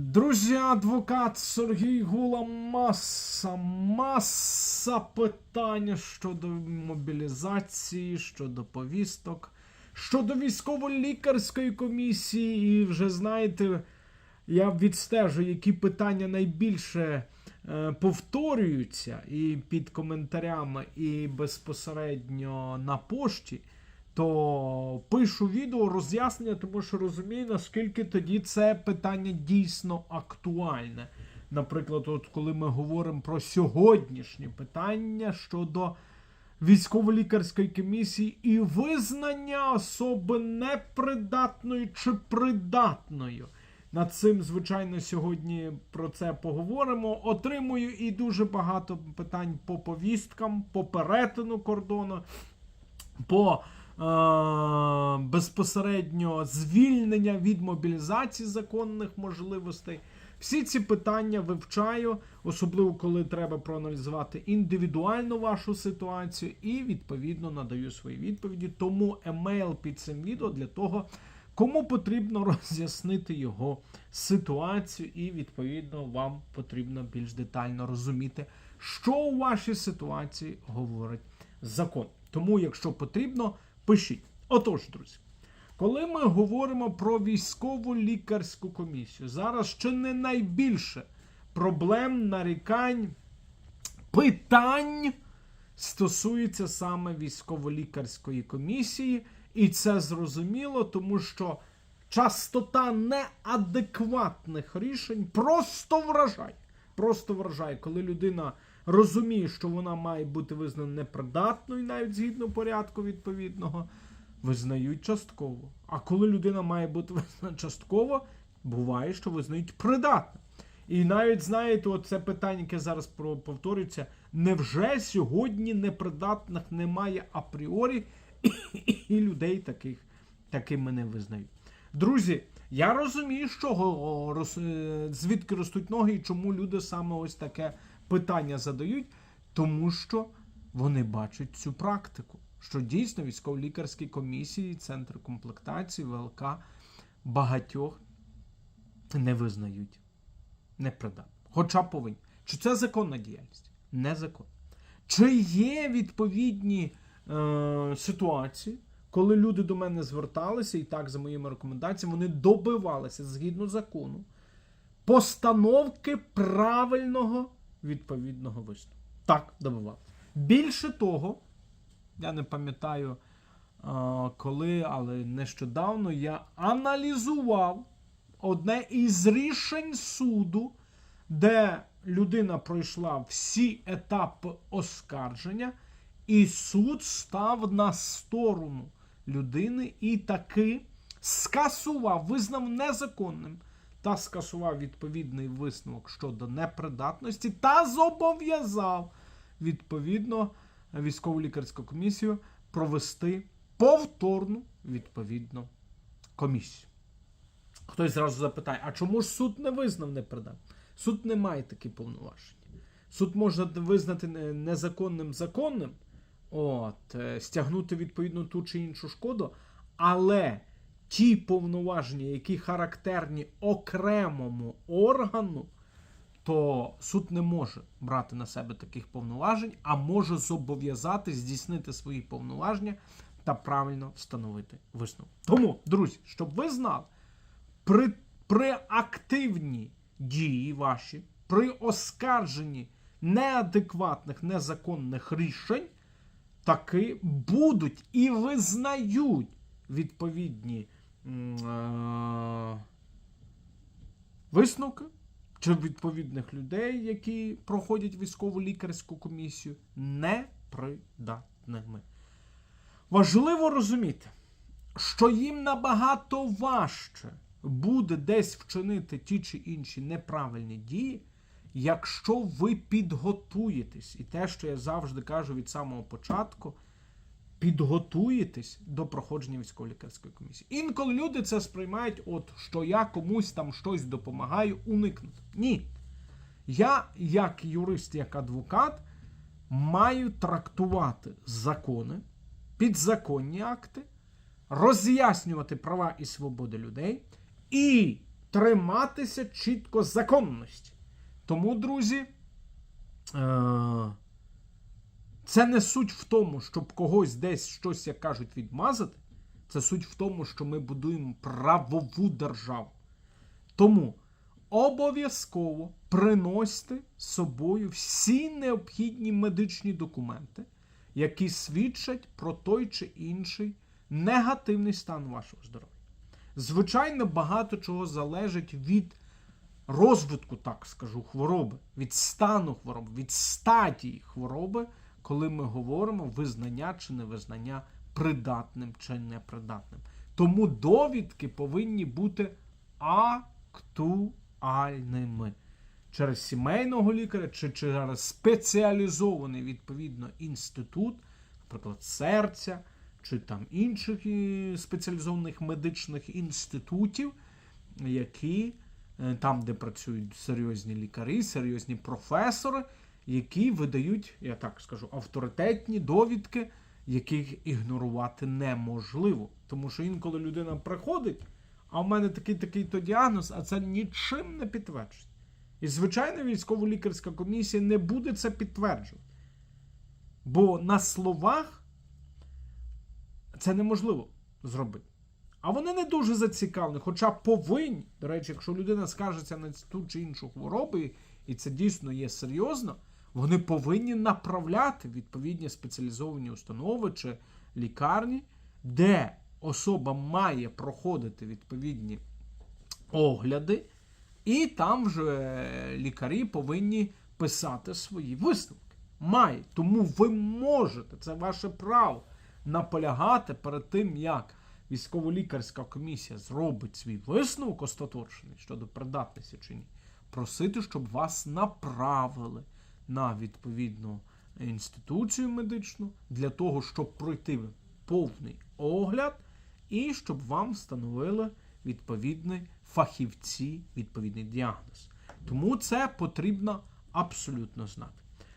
Друзі, адвокат Сергій Гула, маса, маса питань щодо мобілізації, щодо повісток, щодо військово-лікарської комісії. І вже знаєте, я відстежу, які питання найбільше е, повторюються і під коментарями, і безпосередньо на пошті. То пишу відео роз'яснення, тому що розумію, наскільки тоді це питання дійсно актуальне. Наприклад, от коли ми говоримо про сьогоднішнє питання щодо військово-лікарської комісії і визнання особи непридатною чи придатною. Над цим, звичайно, сьогодні про це поговоримо. Отримую і дуже багато питань по повісткам, по перетину кордону, по безпосередньо звільнення від мобілізації законних можливостей. Всі ці питання вивчаю, особливо коли треба проаналізувати індивідуально вашу ситуацію, і відповідно надаю свої відповіді. Тому емейл під цим відео для того, кому потрібно роз'яснити його ситуацію, і відповідно вам потрібно більш детально розуміти, що у вашій ситуації говорить закон. Тому, якщо потрібно, пишіть. Отож, друзі. Коли ми говоримо про військову лікарську комісію, зараз ще не найбільше проблем, нарікань, питань стосується саме військово-лікарської комісії, і це зрозуміло, тому що частота неадекватних рішень просто вражає. Просто вражає, коли людина розуміє, що вона має бути визнана непридатною, навіть згідно порядку відповідного визнають частково. А коли людина має бути визнана частково, буває, що визнають придатним. І навіть знаєте, оце питання, яке зараз повторюється: невже сьогодні непридатних немає апріорі, і людей таких такими не визнають? Друзі, я розумію, роз- е, звідки ростуть ноги і чому люди саме ось таке питання задають, тому що вони бачать цю практику, що дійсно військово-лікарські комісії, центри комплектації, ВЛК багатьох не визнають непридатним. Хоча повинні. Чи це законна діяльність? Незаконна. Чи є відповідні е, ситуації, коли люди до мене зверталися, і так, за моїми рекомендаціями, вони добивалися згідно закону постановки правильного відповідного висновку. Так, добивалися. Більше того, я не пам'ятаю, коли, але нещодавно я аналізував одне із рішень суду, де людина пройшла всі етапи оскарження, і суд став на сторону людини і таки скасував, визнав незаконним та скасував відповідний висновок щодо непридатності та зобов'язав відповідно військово-лікарську комісію провести повторну відповідну комісію. Хтось зразу запитає, а чому ж суд не визнав непридатним? Суд не має такі повноваження. Суд може визнати незаконним законним, от, е, стягнути відповідно ту чи іншу шкоду, але ті повноваження, які характерні окремому органу, то суд не може брати на себе таких повноважень, а може зобов'язати здійснити свої повноваження та правильно встановити висновок. Тому, друзі, щоб ви знали, при, при активній дії ваші, при оскарженні неадекватних, незаконних рішень, таки будуть і визнають відповідні висновки чи відповідних людей, які проходять військову лікарську комісію, непридатними. Важливо розуміти, що їм набагато важче буде десь вчинити ті чи інші неправильні дії, якщо ви підготуєтесь. І те, що я завжди кажу від самого початку, підготуєтесь до проходження військово-лікарської комісії. Інколи люди це сприймають, от що я комусь там щось допомагаю уникнути. Ні. Я, як юрист, як адвокат, маю трактувати закони, підзаконні акти, роз'яснювати права і свободи людей і триматися чітко законності. Тому, друзі, е- це не суть в тому, щоб когось десь щось, як кажуть, відмазати. Це суть в тому, що ми будуємо правову державу. Тому обов'язково приносьте з собою всі необхідні медичні документи, які свідчать про той чи інший негативний стан вашого здоров'я. Звичайно, багато чого залежить від розвитку, так скажу, хвороби, від стану хвороби, від стадії хвороби, коли ми говоримо визнання чи невизнання придатним чи непридатним. Тому довідки повинні бути актуальними через сімейного лікаря чи через спеціалізований відповідно інститут, наприклад, серця чи там інших спеціалізованих медичних інститутів, які е, там, де працюють серйозні лікарі, серйозні професори, які видають, я так скажу, авторитетні довідки, яких ігнорувати неможливо. Тому що інколи людина приходить, а в мене такий такий то діагноз, а це нічим не підтверджується. І, звичайно, військово-лікарська комісія не буде це підтверджувати. Бо на словах це неможливо зробити. А вони не дуже зацікавлені, хоча повинні, до речі, якщо людина скажеться на ту чи іншу хворобу, і це дійсно є серйозно, вони повинні направляти відповідні спеціалізовані установи чи лікарні, де особа має проходити відповідні огляди, і там вже лікарі повинні писати свої висновки. Має. Тому ви можете, це ваше право, наполягати перед тим, як військово-лікарська комісія зробить свій висновок остаточний щодо придатності чи ні, просити, щоб вас направили на відповідну інституцію медичну для того, щоб пройти повний огляд і щоб вам встановили відповідні фахівці, відповідний діагноз. Тому це потрібно абсолютно знати.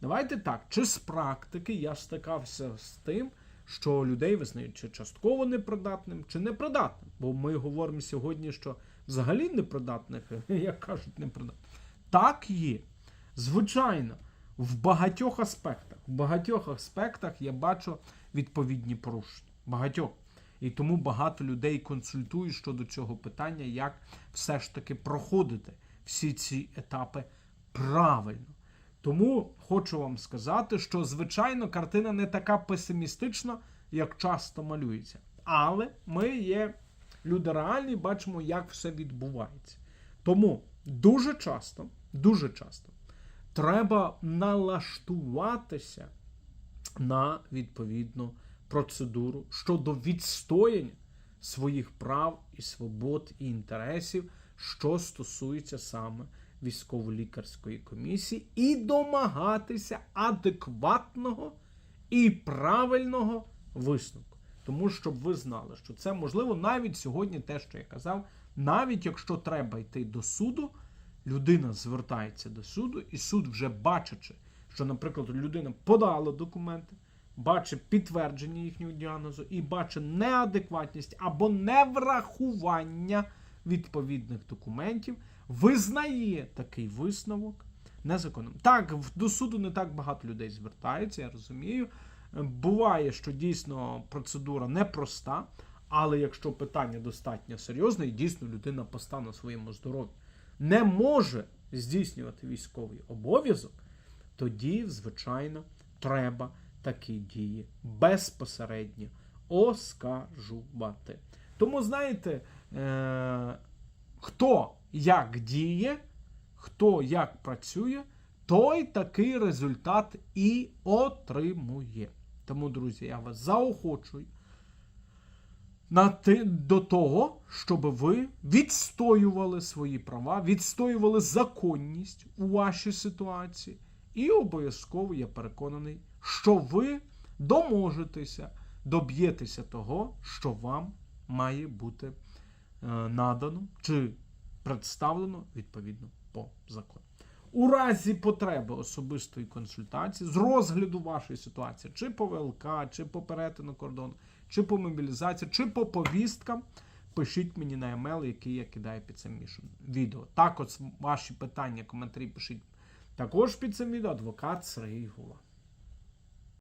Давайте так, чи з практики я стикався з тим, що людей визнають чи частково непридатним, чи непридатним. Бо ми говоримо сьогодні, що взагалі непридатних, як кажуть, непридатних. Так є. Звичайно, в багатьох аспектах. В багатьох аспектах я бачу відповідні порушення. Багатьох. І тому багато людей консультують щодо цього питання, як все ж таки проходити всі ці етапи правильно. Тому хочу вам сказати, що звичайно картина не така песимістична, як часто малюється. Але ми є люди реальні, бачимо, як все відбувається. Тому дуже часто, дуже часто треба налаштуватися на відповідну процедуру щодо відстояння своїх прав і свобод і інтересів, що стосується саме військово-лікарської комісії, і домагатися адекватного і правильного висновку. Тому щоб ви знали, що це можливо навіть сьогодні, те, що я казав, навіть якщо треба йти до суду, людина звертається до суду, і суд, вже бачачи, що, наприклад, людина подала документи, бачить підтвердження їхнього діагнозу і бачить неадекватність або неврахування відповідних документів, визнає такий висновок незаконним. Так, до суду не так багато людей звертається, я розумію. Е, Буває, що дійсно процедура непроста, але якщо питання достатньо серйозне, і дійсно людина по стану своєму здоров'ю не може здійснювати військовий обов'язок, тоді, звичайно, треба такі дії безпосередньо оскаржувати. Тому, знаєте, е- хто як діє, хто як працює, той такий результат і отримує. Тому, друзі, я вас заохочую на до того, щоб ви відстоювали свої права, відстоювали законність у вашій ситуації. І обов'язково я переконаний, що ви доможетеся, доб'єтеся того, що вам має бути е, надано чи представлено відповідно по закону. У разі потреби особистої консультації з розгляду вашої ситуації, чи по ВЛК, чи по перетину кордону, чи по мобілізації, чи по повісткам, пишіть мені на емейл, який я кидаю під цим відео. Так, от ваші питання, коментарі пишіть також під цим відео. Адвокат Сергій Гула.